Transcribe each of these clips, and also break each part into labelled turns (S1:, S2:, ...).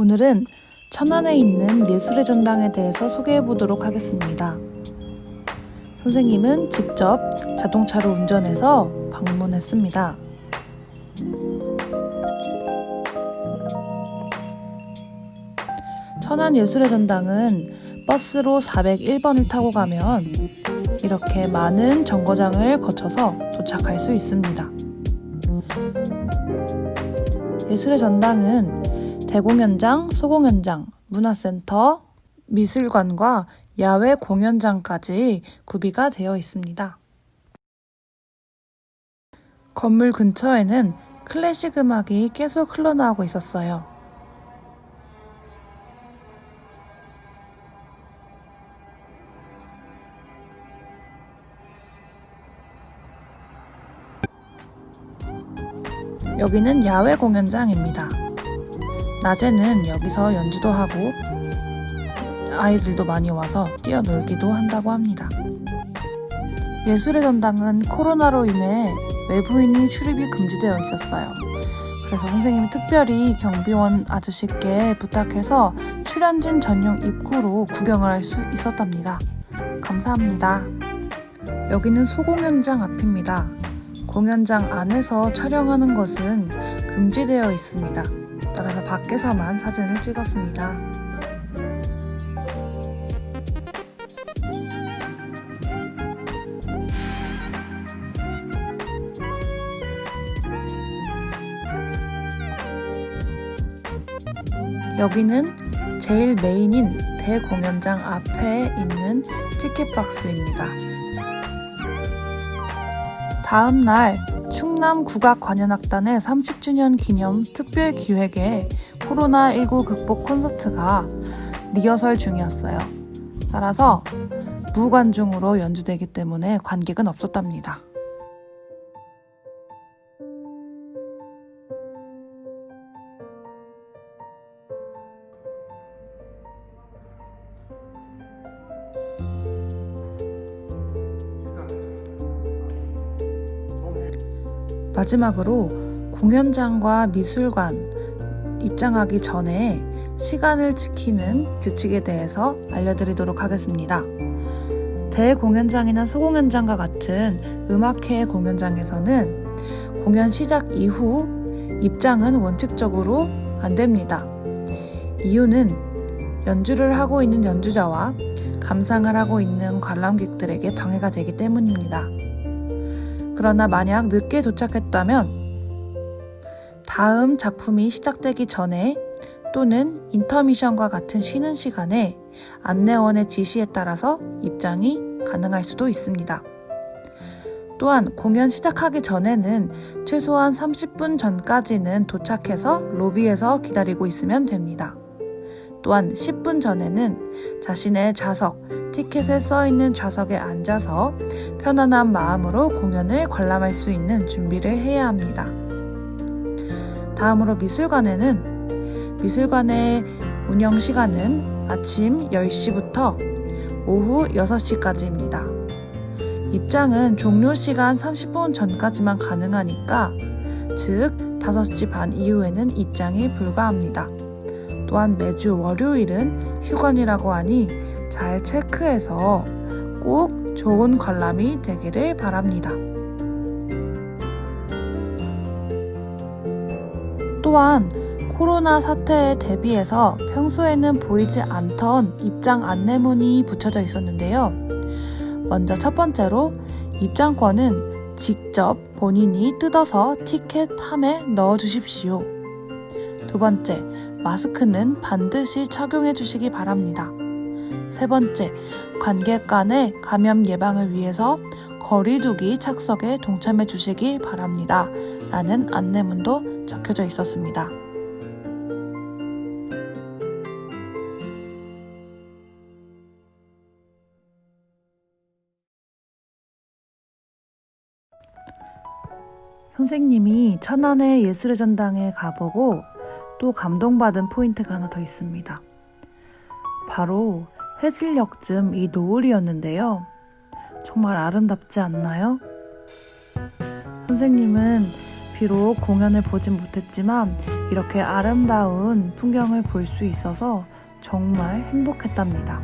S1: 오늘은 천안에 있는 예술의 전당에 대해서 소개해 보도록 하겠습니다. 선생님은 직접 자동차로 운전해서 방문했습니다. 천안 예술의 전당은 버스로 401번을 타고 가면 이렇게 많은 정거장을 거쳐서 도착할 수 있습니다. 예술의 전당은 대공연장, 소공연장, 문화센터, 미술관과 야외 공연장까지 구비가 되어 있습니다. 건물 근처에는 클래식 음악이 계속 흘러나오고 있었어요. 여기는 야외 공연장입니다. 낮에는 여기서 연주도 하고 아이들도 많이 와서 뛰어놀기도 한다고 합니다. 예술의 전당은 코로나로 인해 외부인이 출입이 금지되어 있었어요. 그래서 선생님이 특별히 경비원 아저씨께 부탁해서 출연진 전용 입구로 구경을 할 수 있었답니다. 감사합니다. 여기는 소공연장 앞입니다. 공연장 안에서 촬영하는 것은 금지되어 있습니다. 따라서 밖에서만 사진을 찍었습니다. 여기는 제일 메인인 대공연장 앞에 있는 티켓박스입니다. 다음 날 충남 국악 관현악단의 30주년 기념 특별 기획에 코로나19 극복 콘서트가 리허설 중이었어요. 따라서 무관중으로 연주되기 때문에 관객은 없었답니다. 마지막으로 공연장과 미술관 입장하기 전에 시간을 지키는 규칙에 대해서 알려드리도록 하겠습니다. 대공연장이나 소공연장과 같은 음악회 공연장에서는 공연 시작 이후 입장은 원칙적으로 안 됩니다. 이유는 연주를 하고 있는 연주자와 감상을 하고 있는 관람객들에게 방해가 되기 때문입니다. 그러나 만약 늦게 도착했다면 다음 작품이 시작되기 전에 또는 인터미션과 같은 쉬는 시간에 안내원의 지시에 따라서 입장이 가능할 수도 있습니다. 또한 공연 시작하기 전에는 최소한 30분 전까지는 도착해서 로비에서 기다리고 있으면 됩니다. 또한 10분 전에는 자신의 좌석, 티켓에 써 있는 좌석에 앉아서 편안한 마음으로 공연을 관람할 수 있는 준비를 해야 합니다. 다음으로 미술관에는 미술관의 운영 시간은 아침 10시부터 오후 6시까지입니다. 입장은 종료 시간 30분 전까지만 가능하니까 즉 5시 반 이후에는 입장이 불가합니다. 또한 매주 월요일은 휴관이라고 하니 잘 체크해서 꼭 좋은 관람이 되기를 바랍니다. 또한 코로나 사태에 대비해서 평소에는 보이지 않던 입장 안내문이 붙여져 있었는데요. 먼저 첫 번째로 입장권은 직접 본인이 뜯어서 티켓 함에 넣어 주십시오. 두 번째, 마스크는 반드시 착용해 주시기 바랍니다. 세 번째, 관객 간의 감염 예방을 위해서 거리두기 착석에 동참해 주시기 바랍니다. 라는 안내문도 적혀져 있었습니다. 선생님이 천안의 예술의 전당에 가보고 또 감동받은 포인트가 하나 더 있습니다. 바로 해질녘쯤 이 노을이었는데요. 정말 아름답지 않나요? 선생님은 비록 공연을 보진 못했지만 이렇게 아름다운 풍경을 볼 수 있어서 정말 행복했답니다.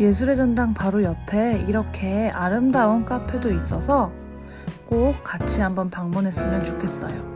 S1: 예술의 전당 바로 옆에 이렇게 아름다운 카페도 있어서 꼭 같이 한번 방문했으면 좋겠어요.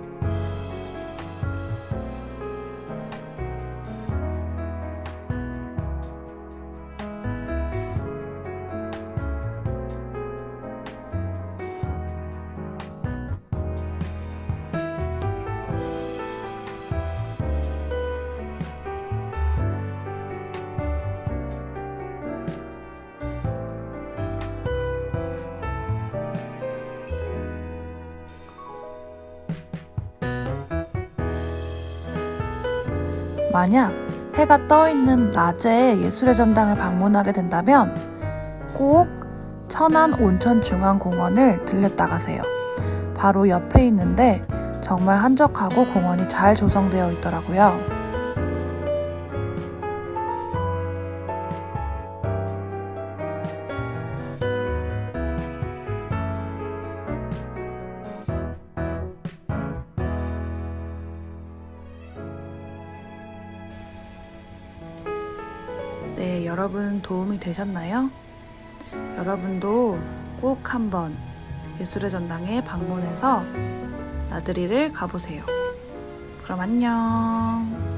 S1: 만약 해가 떠 있는 낮에 예술의 전당을 방문하게 된다면 꼭 천안 온천중앙공원을 들렸다 가세요. 바로 옆에 있는데 정말 한적하고 공원이 잘 조성되어 있더라고요. 네, 여러분 도움이 되셨나요? 여러분도 꼭 한번 예술의 전당에 방문해서 나들이를 가보세요. 그럼 안녕.